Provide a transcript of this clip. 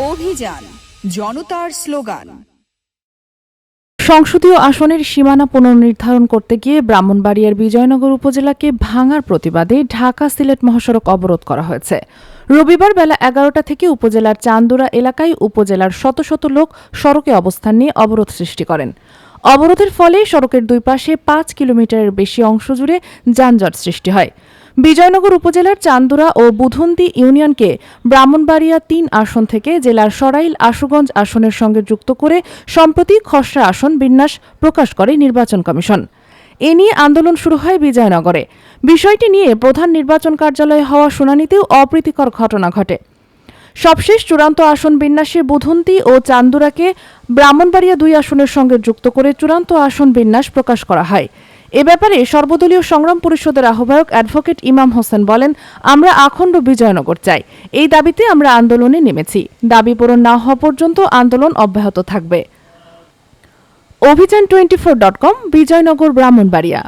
অভিযান জনতার স্লোগান সংসদীয় আসনের সীমানা পুনর্নির্ধারণ করতে গিয়ে ব্রাহ্মণবাড়িয়ার বিজয়নগর উপজেলাকে ভাঙার প্রতিবাদে ঢাকা সিলেট মহাসড়ক অবরোধ করা হয়েছে। রবিবার বেলা এগারোটা থেকে উপজেলার চান্দুরা এলাকায় উপজেলার শত শত লোক সড়কে অবস্থান নিয়ে অবরোধ সৃষ্টি করেন। অবরোধের ফলে সড়কের দুই পাশে পাঁচ কিলোমিটারের বেশি অংশ জুড়ে যানজট সৃষ্টি হয়। বিজয়নগর উপজেলার চান্দুরা ও বুধন্দি ইউনিয়নকে ব্রাহ্মণবাড়িয়া তিন আসন থেকে জেলার সরাইল আশুগঞ্জ আসনের সঙ্গে যুক্ত করে সম্প্রতি খসড়া আসন বিন্যাস প্রকাশ করে নির্বাচন কমিশন। এ নিয়ে আন্দোলন শুরু হয় বিজয়নগরে। বিষয়টি নিয়ে প্রধান নির্বাচন কার্যালয়ে হওয়া শুনানিতেও অপ্রীতিকর ঘটনা ঘটে। সবশেষ চূড়ান্ত আসন বিন্যাসে বুধন্তি ও চান্দুরাকে ব্রাহ্মণবাড়িয়া দুই আসনের সঙ্গে যুক্ত করে চূড়ান্ত আসন বিন্যাস প্রকাশ করা হয়। এ ব্যাপারে সর্বদলীয় সংগ্রাম পরিষদের আহ্বায়ক অ্যাডভোকেট ইমাম হোসেন বলেন, আমরা আখণ্ড বিজয়নগর চাই। এই দাবিতে আমরা আন্দোলনে নেমেছি। দাবি পূরণ না হওয়া পর্যন্ত আন্দোলন অব্যাহত থাকবে। অভিযান twenty four dot com, Bijoynagar, Brahmanbaria.